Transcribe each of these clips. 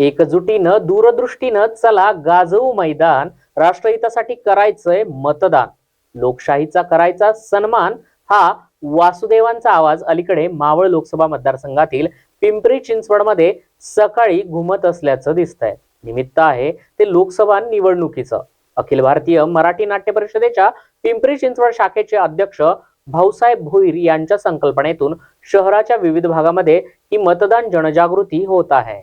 एकजुटीनं दूरदृष्टीनं चला गाजवू मैदान. राष्ट्रहितासाठी करायचंय मतदान. लोकशाहीचा करायचा सन्मान हा वासुदेवांचा आवाज अलीकडे मावळ लोकसभा मतदारसंघातील पिंपरी चिंचवडमध्ये सकाळी घुमत असल्याचं दिसतंय. निमित्त आहे ते लोकसभा निवडणुकीचं. अखिल भारतीय मराठी नाट्य परिषदेच्या पिंपरी चिंचवड शाखेचे अध्यक्ष भाऊसाहेब भोईर यांच्या संकल्पनेतून शहराच्या विविध भागामध्ये ही मतदान जनजागृती होत आहे.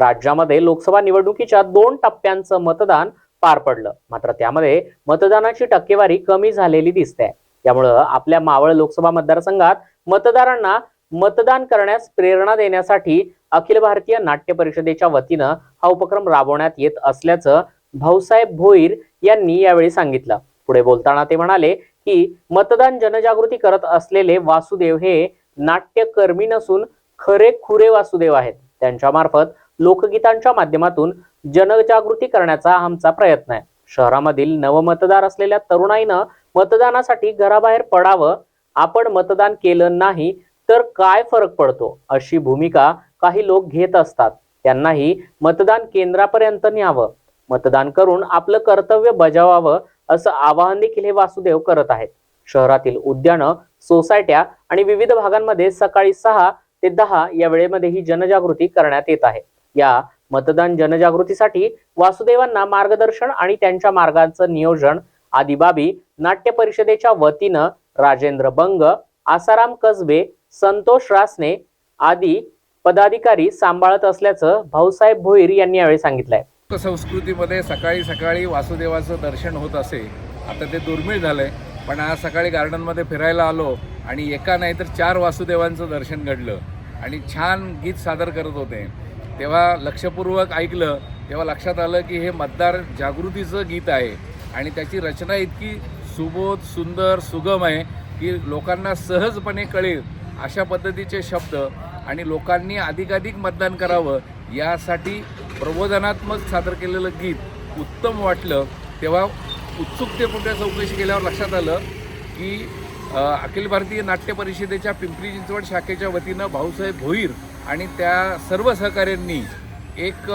राज्यामध्ये लोकसभा निवडणुकीच्या दोन टप्प्यांचं मतदान पार पडलं. मात्र त्यामध्ये मतदानाची टक्केवारी कमी झालेली दिसते. त्यामुळं आपल्या मावळ लोकसभा मतदारसंघात मतदारांना मतदान करण्यास प्रेरणा देण्यासाठी अखिल भारतीय नाट्य परिषदेच्या वतीनं हा उपक्रम राबवण्यात येत असल्याचं भाऊसाहेब भोईर यांनी यावेळी सांगितलं. पुढे बोलताना ते म्हणाले की मतदान जनजागृती करत असलेले वासुदेव हे नाट्यकर्मी नसून खरे खुरे वासुदेव आहेत. त्यांच्या मार्फत लोकगीतांच्या माध्यमातून जनजागृती करण्याचा आमचा प्रयत्न आहे. शहरामधील नवमतदार असलेल्या तरुणाईनं मतदानासाठी घराबाहेर पडावं आपण मतदान केलं नाही तर काय फरक पडतो अशी भूमिका काही लोक घेत असतात. त्यांनाही मतदान केंद्रापर्यंत न्यावं मतदान करून आपलं कर्तव्य बजावावं असं आवाहन देखील हे वासुदेव करत आहेत. शहरातील उद्यानं सोसायट्या आणि विविध भागांमध्ये सकाळी सहा ते दहा या वेळेमध्ये ही जनजागृती करण्यात येत आहे. या मतदान जनजागृतीसाठी वासुदेवांना मार्गदर्शन आणि त्यांच्या मार्गाचं नियोजन आदी बाबी नाट्य परिषदेच्या वतीनं राजेंद्र बंग आसाराम कसबे संतोष रासने आदी पदाधिकारी सांभाळत असल्याचं भाऊसाहेब भोईर यांनी यावेळी सांगितलंय. संस्कृतीमध्ये सकाळी सकाळी वासुदेवाचं दर्शन होत असे. आता ते दुर्मिळ झालंय पण आज सकाळी गार्डनमध्ये फिरायला आलो आणि एका नाही तर चार वासुदेवांचं दर्शन घडलं आणि छान गीत सादर करत होते. तेव्हा लक्षपूर्वक ऐकलं तेव्हा लक्षात आलं की हे मतदार जागृतीचं गीत आहे. आणि त्याची रचना इतकी सुबोध सुंदर सुगम आहे की लोकांना सहजपणे कळेल अशा पद्धतीचे शब्द आणि लोकांनी अधिकाधिक मतदान करावं यासाठी प्रबोधनात्मक सादर केलेलं गीत उत्तम वाटलं. तेव्हा उत्सुकतेपुढे चौकशी केल्यावर लक्षात आलं की अखिल भारतीय नाट्य परिषदेच्या पिंपरी चिंचवड शाखेच्या वतीनं भाऊसाहेब भोईर आणि त्या सर्व सहकाऱ्यांनी एक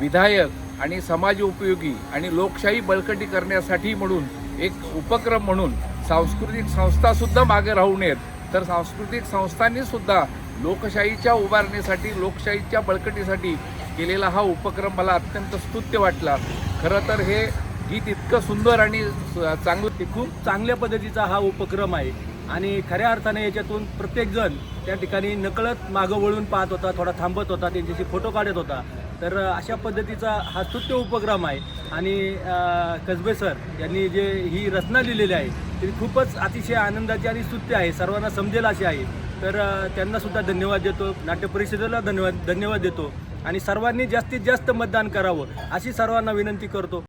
विधायक आणि समाज उपयोगी आणि लोकशाही बळकटी करण्यासाठी म्हणून एक उपक्रम म्हणून सांस्कृतिक संस्थासुद्धा मागे राहू नयेत. तर सांस्कृतिक संस्थांनीसुद्धा लोकशाहीच्या उभारणीसाठी लोकशाहीच्या बळकटीसाठी केलेला हा उपक्रम मला अत्यंत स्तुत्य वाटला. खरं तर हे गीत इतकं सुंदर आणि चांगलं खूप चांगल्या पद्धतीचा हा उपक्रम आहे. आणि खऱ्या अर्थाने याच्यातून प्रत्येकजण त्या ठिकाणी नकळत मागं वळून पाहत होता थोडा थांबत होता त्यांच्याशी फोटो काढत होता. तर अशा पद्धतीचा हा स्तुत्य उपक्रम आहे. आणि कसबे सर यांनी जे ही रचना लिहिलेली आहे ती खूपच अतिशय आनंदाची आणि स्तुत्य आहे. सर्वांना समजेल अशी आहे. तर त्यांनासुद्धा धन्यवाद देतो. नाट्य परिषदेला धन्यवाद धन्यवाद देतो. आणि सर्वांनी जास्तीत जास्त मतदान करावं अशी सर्वांना विनंती करतो.